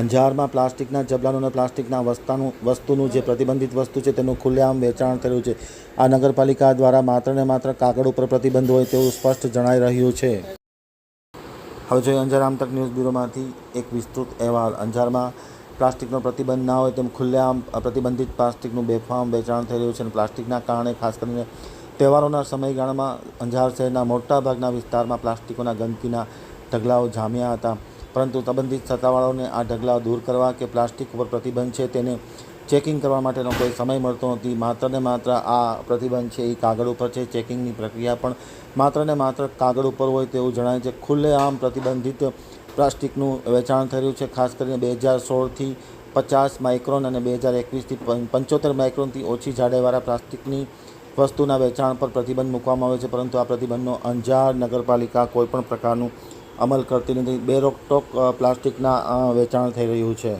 અંજારમાં પ્લાસ્ટિકના જબલાનું અને પ્લાસ્ટિકના વસ્તાનું, વસ્તુનું જે પ્રતિબંધિત વસ્તુ છે તેનું ખુલ્લેઆમ વેચાણ થયું છે. આ નગરપાલિકા દ્વારા માત્ર ને માત્ર કાગળ ઉપર પ્રતિબંધ હોય તેવું સ્પષ્ટ જણાઈ રહ્યું છે. હવે જોઈએ અંજાર આમતક ન્યૂઝ બ્યુરોમાંથી એક વિસ્તૃત અહેવાલ. અંજારમાં પ્લાસ્ટિકનો પ્રતિબંધ ના હોય તેમ ખુલ્લેઆમ પ્રતિબંધિત પ્લાસ્ટિકનું બેફામ વેચાણ થઈ રહ્યું છે અને પ્લાસ્ટિકના કારણે ખાસ કરીને તહેવારોના સમયગાળામાં અંજાર શહેરના મોટાભાગના વિસ્તારમાં પ્લાસ્ટિકોના ગંદકીના ઢગલાઓ જામ્યા હતા. પરંતુ સંબંધિત સત્તાવાળાઓને આ ઢગલાઓ દૂર કરવા કે પ્લાસ્ટિક ઉપર પ્રતિબંધ છે તેને ચેકિંગ કરવા માટેનો કોઈ સમય મળતો નથી. માત્ર ને માત્ર આ પ્રતિબંધ છે એ કાગળ ઉપર છે. ચેકિંગની પ્રક્રિયા પણ માત્ર ને માત્ર કાગળ ઉપર હોય તેવું જણાય છે. ખુલ્લેઆમ પ્રતિબંધિત પ્લાસ્ટિકનું વેચાણ થઈ રહ્યું છે. ખાસ કરીને બે હજાર સોળથી પચાસ માઇક્રોન અને બે હજાર એકવીસથી પંચોતેર માઇક્રોનથી ઓછી જાડાઈવાળા પ્લાસ્ટિકની વસ્તુના વેચાણ પર પ્રતિબંધ મૂકવામાં આવે છે. પરંતુ આ પ્રતિબંધનો અંજાર નગરપાલિકા કોઈપણ પ્રકારનું અમલ કરતી નથી. બે રોકટોક અ, પ્લાસ્ટિકના વેચાણ થઈ રહ્યું છે.